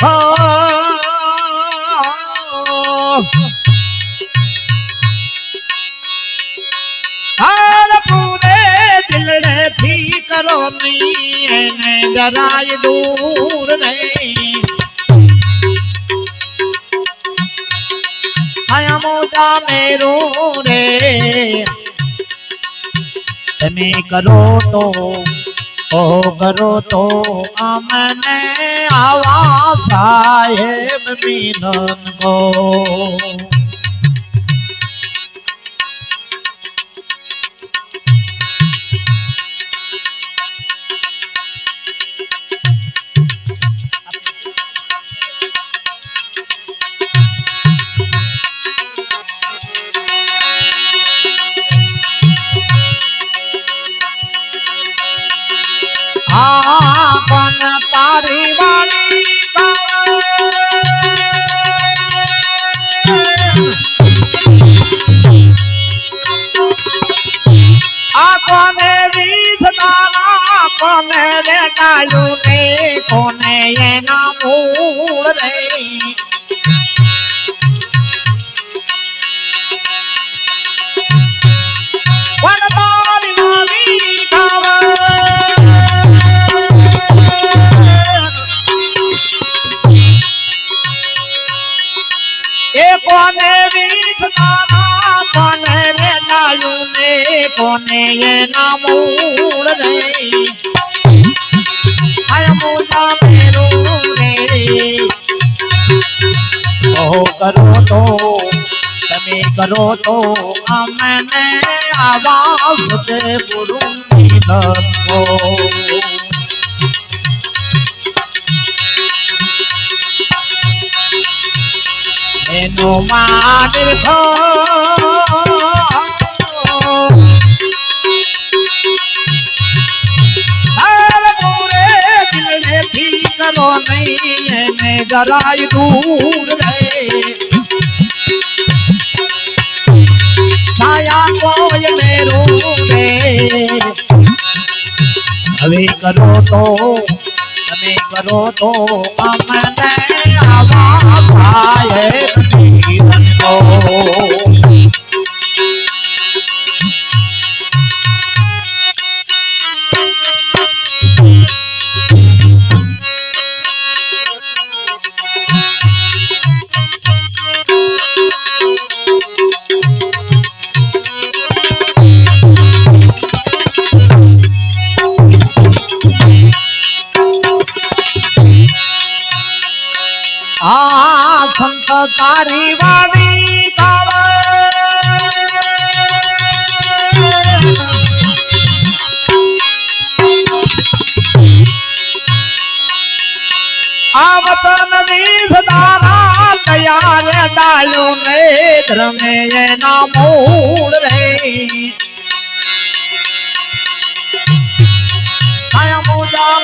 ખો હાલ પૂરે દિલડે થી કરો એને જરાય દૂર નહીં. મોટા મેરો રે. તમે કરો તો કરો તો અમને આવા સાહેબ મિલન કો ડાયું ને કોને એના મૂળ રે? કોને તારા કોને રે ડાયું ને કોને એના મૂળ રે? કરો તો તમે કરો તો અમને આવાજ પૂરું લખો એનો માદર જરાય દૂર રહે છાયા કોઈ મેરો રે હવે કરો તો તમે કરો તો અમને આવા ભાઈ જીવન કો તારી વાવી આ વતન વીસ તારા તૈયાર ડાયો નેત્ર મે એના મૂળ રે. આયા મોજા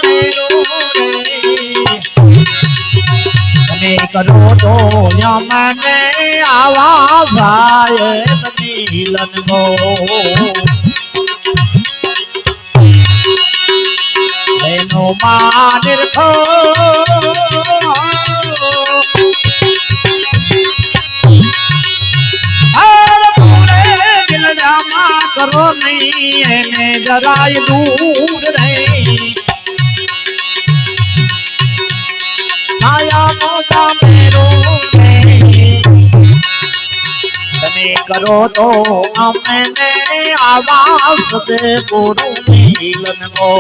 તમે કરો તો મને આવા ભાઈ મિલન ગો. એનો માનિર કરો નહીં, એને જરાય દૂર રહી કરો તો અમને આવાસ દે ગુરુ મિલન ગો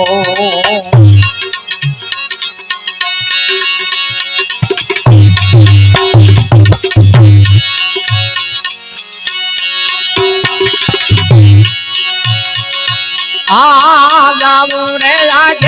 આ જાવું રે આગે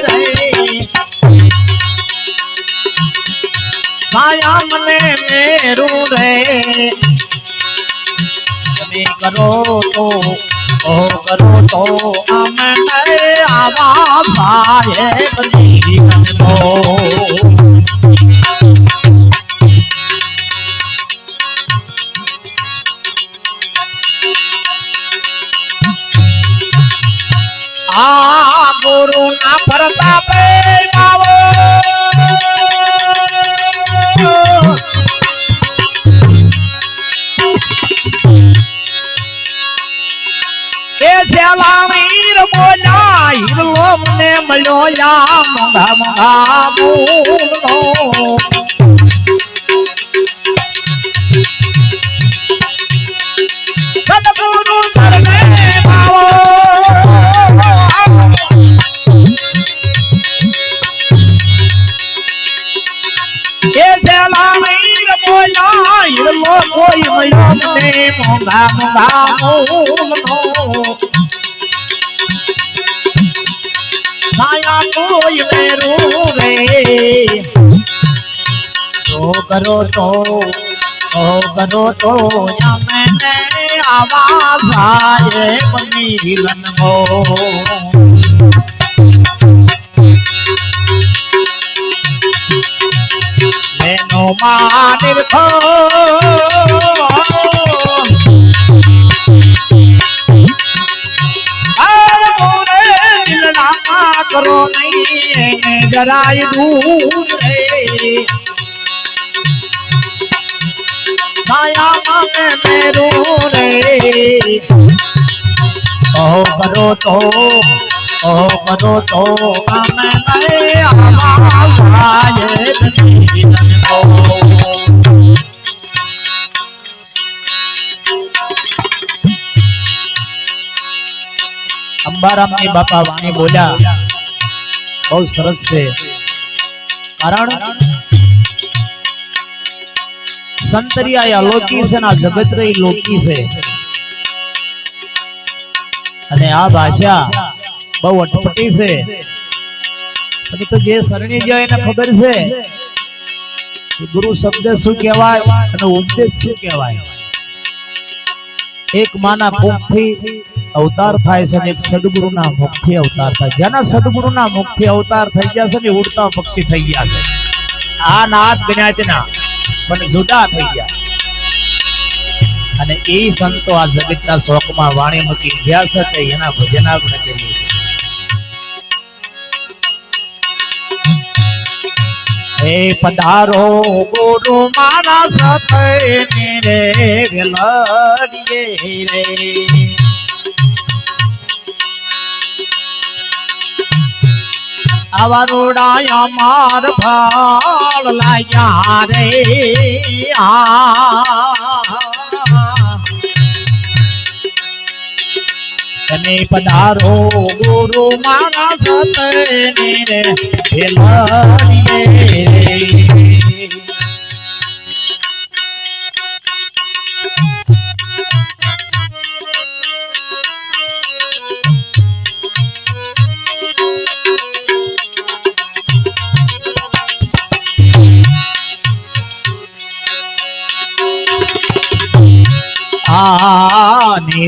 માયા મને મેરું રે તમે કરો તો ઓ કરો તો અમને આવા સાહેબ જીવન આ ગુરુ ના પ્રતાપે બાવો એ છેલા વીર બોલ્યા હિરલો મને મળ્યો યા મંગા મંગા મૂલો હિરલો કોઈ મળ્યો મને મોંઘા મોંઘા માયા કોઈ મેરું રે કરો તો કરો તો આવા ભાઈ મિલન હો માનિર મોરે કરો નહીં જરાય દૂર રે માયા મને રે કહો કરો તો જીવન હો બાપા વાણી બોલ્યા, બહુ સરસ છે. કારણ સંતરિયા અલોકી છે ના જગત રહી લોકી છે. અને આ ભાષા બહુ અટપટી છે. પણ તો જે શરણી ગયો એને ખબર છે ગુરુ શબ્દ શું કહેવાય અને ઉપદેશ શું કહેવાય. એક માના મુખથી અવતાર થાય છે એક સદગુરુના મુખથી અવતાર થાય. જેના સદગુરુના મુખથી અવતાર થઈ ગયા છે ને ઉડતા પક્ષી થઈ ગયા છે. આ નાથ જ્ઞાતના પણ જુદા થઈ ગયા. અને એ સંતો આ જગતના શોખમાં વાણી મૂકી ગયા છે એના ભજન આપણે કરીએ છીએ. હે પધારો ગુરુ મારા સાથે રે ગલડીએ રે. આવા રોડાયા માર ભાળ લાયા રે. આ તમે પધારો ગુરુ મારા સતને રે રે.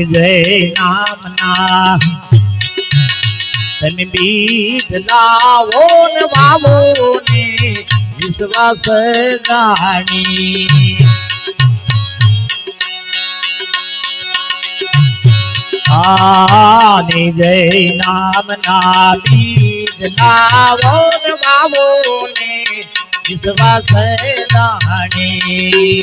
આ નિજય નામના તમે બીજ લાવો ને વાવો ને વિશ્વાસ જાણી. આ નિજય નામના બીજ લાવો ને વાવો ને વિશ્વાસ જાણી.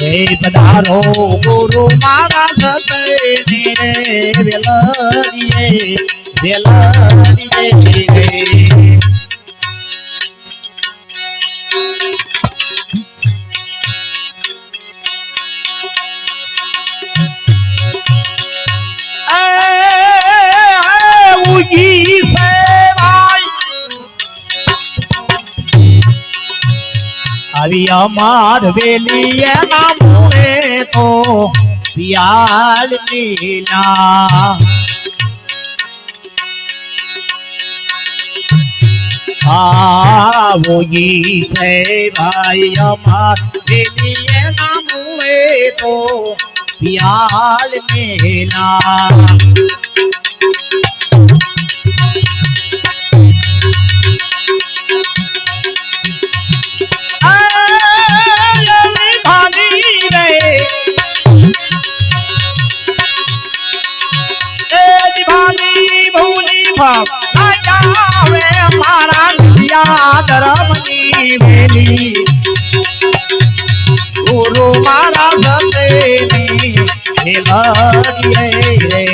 હે પધારો ગુરુ મારા સતને વેલરીએ વેલરીએ. આવી અમાર વેલી એના મોએ તો પિયાલ લીલા આવો ઈ સેવાય અમાર વેલી એના મોએ તો પિયાલ લીલા નિયા ધર્મની વેલી. ગુરુ મારા સતેની હેલરીએ રે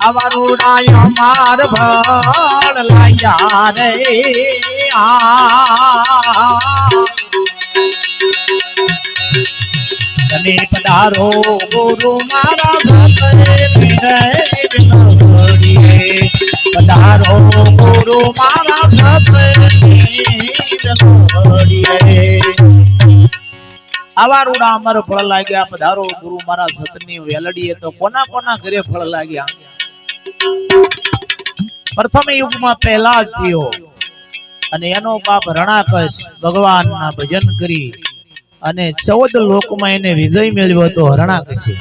અવરુડાય માર ભળ લાયા રે. તમે પધારો, ગુરુ મારા ભક્ત પધારો ગુરુ મારા ભક્ત આવા રૂડા અમર ફળ લાગ્યા, પધારો ગુરુ મારા સતની વેલડીએ તો કોના કોના ઘરે ફળ લાગ્યા? પ્રથમ યુગમાં પહેલા જ થયો. અને એનો બાપ રણાકશ ભગવાનના ભજન કરી અને ચૌદ લોકમાં એને વિજય મેળવ્યો હતો હરણાકશે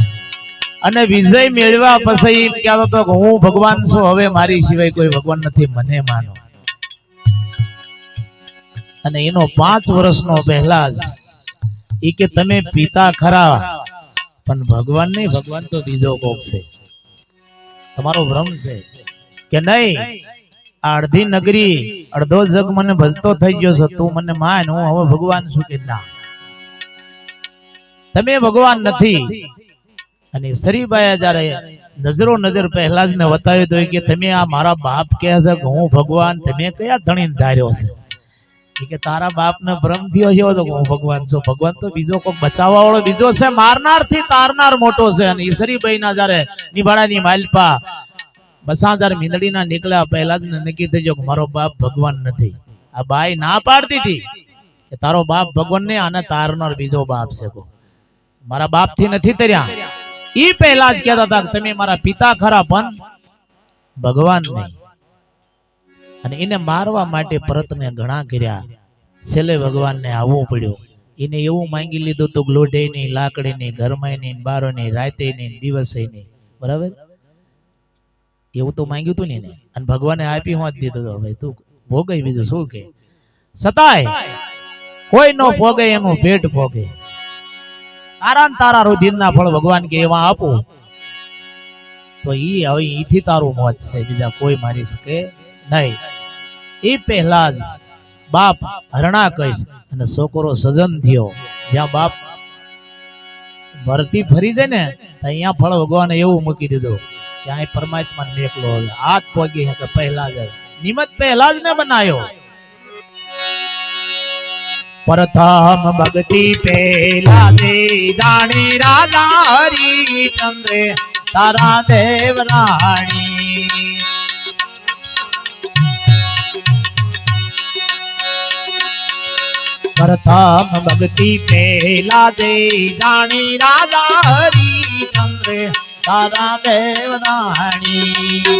અને વિજય મેળવા પછી કહેતો હતો કે હું ભગવાન છું, હવે મારી સિવાય કોઈ ભગવાન નથી, મને માનો. અને એનો પાંચ વર્ષનો પહેલા એ કે તમે પિતા ખરા, પણ ભગવાન નહીં, ભગવાન તો બીજો કોક છે. તમારો ભ્રમ છે કે નહીં અડધી નગરી, અડધો જગ મને ભજતો થઈ ગયો છે, તું મને માન, હું હવે ભગવાન છું કે ના? તમે ભગવાન નથી. અને સરીબાયા જ્યારે નજરો નજર પહેલા જ ને બતાવી દો કે તમે આ મારા બાપ કહે છે હું ભગવાન, તમે કયા ધણીને ધાર્યો છે? કે તારા બાપ ને ભ્રમ થયો છે, તો હું ભગવાન છું. ભગવાન તો બીજો કોઈ બચાવવા વાળો બીજો છે? મારનારથી તારનાર મોટો છે. અને ઈસરીભાઈ ના જયારે નિભાડાની માલપા બસાદાર મીંદડીના નીકળ્યા, પહેલા જ નક્કી થઈ ગયો કે મારો બાપ ભગવાન નથી. આ બાઈ ના પાડતી હતી કે તારો બાપ ભગવાન ને આને તારનાર બીજો બાપ છે મારા બાપથી નથી તર્યા. ઈ પહેલા જ કહેતા હતા કે તમે મારા પિતા ખરા પણ ભગવાન નહીં. અને એને મારવા માટે પ્રયત્ન ઘણા કર્યા. છેલ્લે ભગવાનને આવવું પડ્યું. એને એવું માંગી લીધું તું લોઢે નહીં લાકડી નહીં ઘરમાં નહીં બારો નહીં રાતે નહીં દિવસે નહીં. બરાબર? એવું તો માંગ્યું તું ને એને. અને ભગવાને આપી હોત દીધું તો ભાઈ તું ભોગે બીજું શું કે? સતાય. કોઈ નો ભોગે એનું પેટ ભોગે. તારા તારા રુધિરના ફળ ભગવાન કે એવા આપો. તો ઈ હવે ઈથી તારું મોત છે, બીજા કોઈ મારી શકે નહીં. એ પહેલા જ બાપ હરણા કહીશ અને છોકરો સજન થયો. જ્યાં બાપ ભરતી ફરી દે ને અહીંયા ફળ ભગવાને એવું મૂકી દીધું કે અહીં પરમાત્મા મેકલો હવે હાથ પગી કે પહેલા જ. નિમત પહેલા જ ને બનાયો પ્રથમ ભક્તિ પેલા દે દાણી રાધા હરિચંદ્રે તારા દેવ રાણી. પ્રથમ ભક્તિ પેલા દે દાણી રાધા હરિચંદ્રે તારા દેવ રાણી.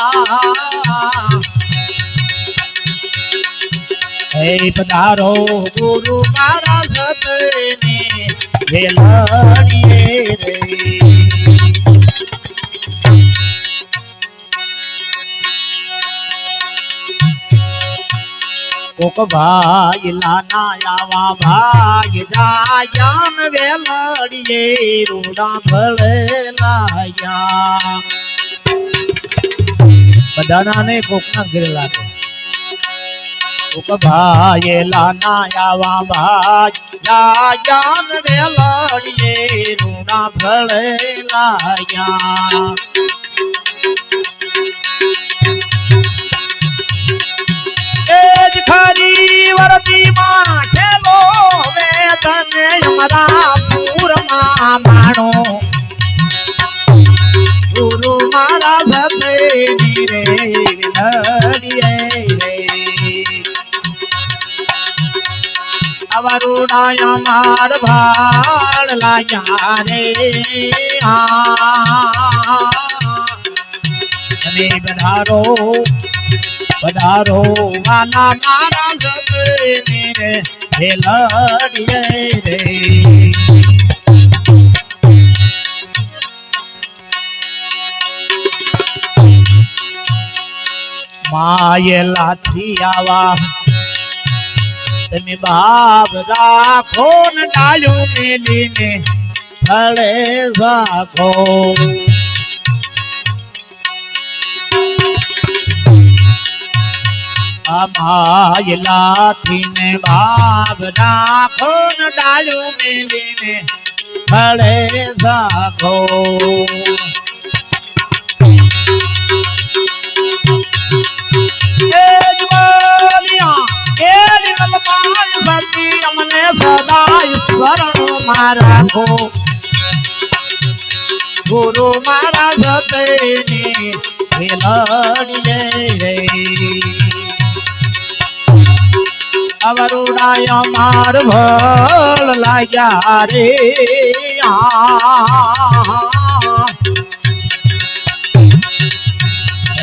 હે પધારો. ગુરુ મારા સતને વેલડીએ રે કોક ભાઈ લાના આવા ભાઈ જાયાન વેલડીએ રૂડા ભળેલાયા. બધાના ને કોકના ઘરે લાગે. કોક નાયાવા ભાઈ જાયાન વેલડીએ રૂડા ભળેલાયા. એજ ખરી વરતી માણો. ગુરુ મારા સાથે રે વિનડીએ અવરુણાય માર ભાળ લાયા રે અને વધારો વધારો વાલા મારા સપને હે લડીએ રે માયેલાથી આવા તમે બાપ રાખો ને ડાળ્યું મેલીને થળે રાખો. અમાયલાથી ને ભાગ રાખો ને ડાળું મેલીને ભળે રાખો. નિર્મલમાય સતી અમને સદાય શરણમાં રાખો ગુરુ મારા સતની અવરુડાય માર ભળ લાગ્યા રે આ.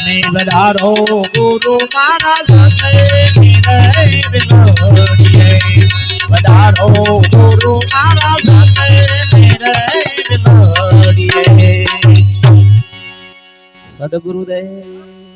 અને વધારો ગુરુ મારા વધારો ગુરુ મારા સદગુરુદેવ